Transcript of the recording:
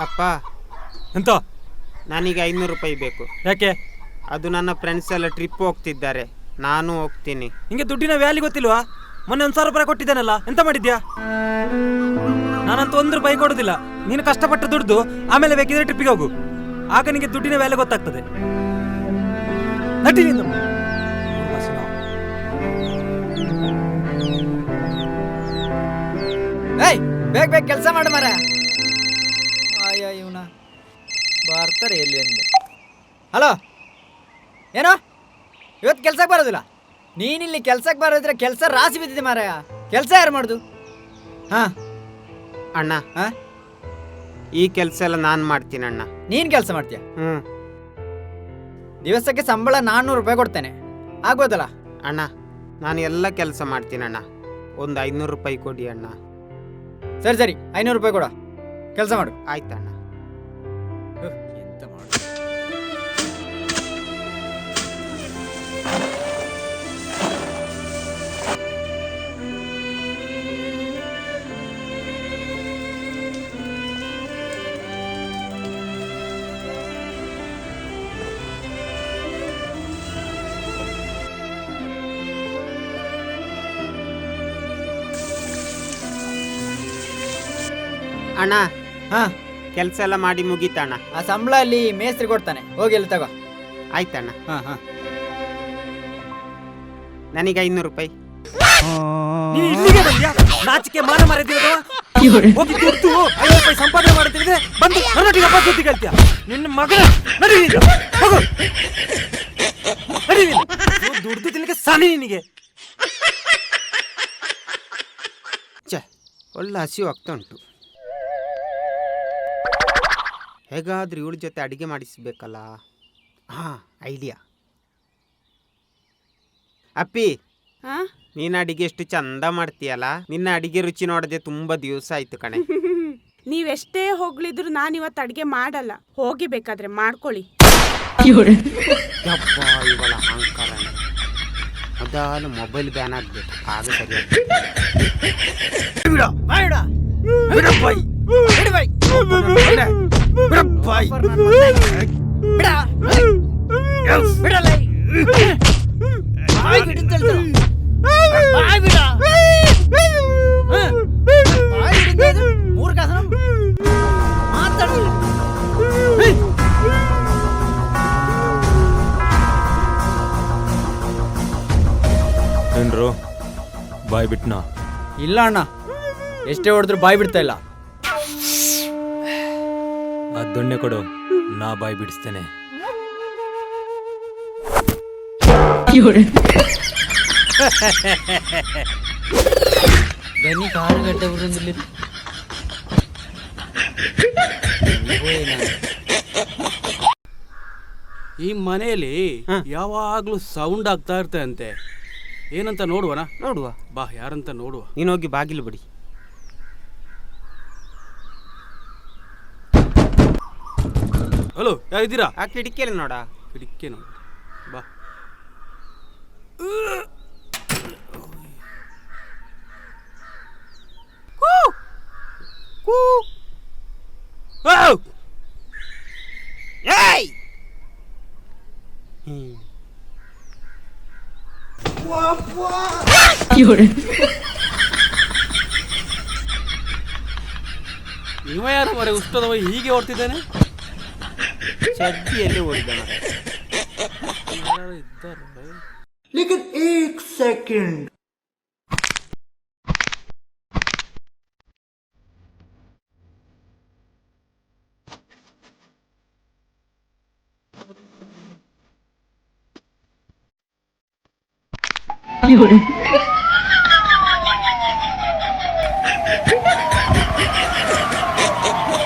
ಅಪ್ಪ. ಎಂತ? ನನಗೆ ಐನೂರು ರೂಪಾಯಿ ಬೇಕು. ಯಾಕೆ? ಅದು ನನ್ನ ಫ್ರೆಂಡ್ಸ್ ಎಲ್ಲ ಟ್ರಿಪ್ ಹೋಗ್ತಿದ್ದಾರೆ. ನಾನು ಹೋಗ್ತೀನಿ. ನಿಂಗೆ ದುಡ್ಡಿನ ವ್ಯಾಲಿ ಗೊತ್ತಿಲ್ವಾ? ಮೊನ್ನೆ ಒಂದು ಸಾವಿರ ರೂಪಾಯಿ ಕೊಟ್ಟಿದ್ದಾನಲ್ಲ ಎಂತ ಮಾಡಿದ್ಯಾ? ನಾನಂತೂ ಒಂದು ರೂಪಾಯಿ ಕೊಡೋದಿಲ್ಲ. ನೀನು ಕಷ್ಟಪಟ್ಟು ದುಡ್ದು ಆಮೇಲೆ ಬೇಕಿದ್ರೆ ಟ್ರಿಪ್ಪಿಗೆ ಹೋಗು. ಆಗ ನಿಂಗೆ ದುಡ್ಡಿನ ವ್ಯಾಲೆ ಗೊತ್ತಾಗ್ತದೆ. ನಟಿ ನೀನು. ಏಯ್ ಬೇಗ ಬೇಗ ಕೆಲಸ ಮಾಡು ಮರ ಬರ್ತಾರೆ ಎಲ್ಲಿ ಅಂದೆ? ಹಲೋ? ಏನೋ? ಇವತ್ತು ಕೆಲ್ಸಕ್ಕೆ ಬರೋದಿಲ್ಲ? ನೀನಿಲ್ಲಿ ಕೆಲ್ಸಕ್ಕೆ ಬರೋದ್ರೆ ಕೆಲಸ ರಾಸಿ ಬಿದ್ದಿದೆ ಮಾರಾಯ. ಕೆಲಸ ಯಾರು ಮಾಡುದು? ಹಾಂ? ಅಣ್ಣ. ಹಾಂ? ಈ ಕೆಲಸ ಎಲ್ಲ ನಾನು ಮಾಡ್ತೀನಿ ಅಣ್ಣ. ನೀನು ಕೆಲಸ ಮಾಡ್ತೀಯ? ಹ್ಞೂ ದಿವಸಕ್ಕೆ ಸಂಬಳ ನಾನ್ನೂರು ರೂಪಾಯಿ ಕೊಡ್ತೇನೆ. ಆಗ್ಬೋದಲ್ಲ? ಅಣ್ಣ ನಾನು ಎಲ್ಲ ಕೆಲಸ ಮಾಡ್ತೀನಿ ಅಣ್ಣ. ಒಂದು ಐನೂರು ರೂಪಾಯಿ ಕೊಡಿ ಅಣ್ಣ. ಸರಿ ಸರಿ. ಐನೂರು ರೂಪಾಯಿ ಕೊಡ. ಕೆಲಸ ಮಾಡು. ಆಯ್ತಣ್ಣ. ಎಂತ ಮಾಡು ಅಣ್ಣ ಹಾಂ ಕೆಲಸ ಎಲ್ಲ ಮಾಡಿ ಮುಗೀತಣ್ಣ. ಆ ಸಂಬಳ ಅಲ್ಲಿ ಮೇಸ್ತ್ರಿ ಕೊಡ್ತಾನೆ. ಹೋಗಿ ಅಲ್ಲಿ ತಗೋ. ಆಯ್ತಣ್ಣ. ಹಾ ಹಾ. ನನಗೆ ಐನೂರು ರೂಪಾಯಿ. ನೀನು ಇಲ್ಲಿಗೆ ಬಂದ್ಯಾ? ನಾಚಿಕೆ ಮಾನ ಮರೆದಿರೋದು ಹೋಗಿ ದುಡ್ಡು ಐವತ್ತು ರೂಪಾಯಿ ಸಂಪಾದನೆ ಮಾಡುತ್ತಿದ್ರೆ ಬಂದು ಕರ್ನಾಟಕ ಹಬ್ಬ ಸುದ್ದಿ ಕೇಳ್ತೀಯ? ನಿನ್ನ ಮಗನ ನಡಿ ನೀನು. ಹೋಗು. ನಡಿ ನೀನು. ದುಡ್ದು ತಿನ್ನಕ್ಕೆ ಸನಿ ನಿನಗೆ. ಛೆ ಒಳ್ಳೆ ಹಸಿವು ಆಗ್ತಾ ಉಂಟು. ಹೇಗಾದ್ರೂ ಇವಳ ಜೊತೆ ಅಡಿಗೆ ಮಾಡಿಸ್ಬೇಕಲ್ಲ? ಹಾಂ ಐಡಿಯಾ ಅಪ್ಪಿ ಹಾ? ನೀನು ಅಡಿಗೆ ಎಷ್ಟು ಚಂದ ಮಾಡ್ತೀಯಲ್ಲ? ನಿನ್ನ ಅಡಿಗೆ ರುಚಿ ನೋಡದೆ ತುಂಬಾ ದಿವಸ ಆಯ್ತು ಕಣೆ. ನೀವೆಷ್ಟೇ ಹೋಗ್ಲಿದ್ರು ನಾನು ಇವತ್ತು ಅಡುಗೆ ಮಾಡಲ್ಲ. ಹೋಗಿ ಬೇಕಾದ್ರೆ ಮಾಡ್ಕೊಳ್ಳಿ. ಯಪ್ಪ ಇವಳ ಅಹಂಕಾರನೇ ಮೊದಲು ಮೊಬೈಲ್ ಬ್ಯಾನ್ ಆಗ್ಬೇಕು ಆಗ ಸರಿ ಬಿಡ ಬಿಡ. ಬಿಡ ಬಾಯ್. ಬಿಡ ಬಾಯ್. ಏನ್ರು? ಬಾಯ್ ಬಿಟ್ನಾ? ಇಲ್ಲ ಅಣ್ಣ. ಎಷ್ಟೇ ಹೊಡೆದ್ರು ಬಾಯ್ ಬಿಡ್ತಾ ಇಲ್ಲ. ಆ ದೊಣ್ಣೆ ಕೊಡು. ನಾ ಬಾಯಿ ಬಿಡಿಸ್ತೇನೆ. ಬನ್ನಿ ಕಾಲು ಗಡ್ಡೆ ಬರೋದಿಲ್ಲ ಈ ಮನೆಯಲ್ಲಿ ಯಾವಾಗ್ಲೂ ಸೌಂಡ್ ಆಗ್ತಾ ಇರ್ತಂತೆ. ಏನಂತ ನೋಡುವನ? ನೋಡುವ. ಬಾ ಯಾರಂತ ನೋಡುವ. ನೀನು ಹೋಗಿ ಬಾಗಿಲು ಬಿಡಿ. ಹಲೋ ಯಾರಿದ್ದೀರಾ ಆ ಕಿಟಕಿಯಲ್ಲಿ ನೋಡ. ಕಿಡಿಕೆ ನೋಡಿ. ಬಾ. ಔ! ಏಯ್! ಹ್ಮ್. ಇವ ಯಾರು ಮರೆ ಉಷ್ಟದವ ಹೀಗೆ ಓಡ್ತಿದ್ದಾನೆ? ಚಡ್ಡಿಯಲ್ಲಿ ಓಡಿದ ಮರ ಯಾರು ಇದ್ದಾರೆ Fiore.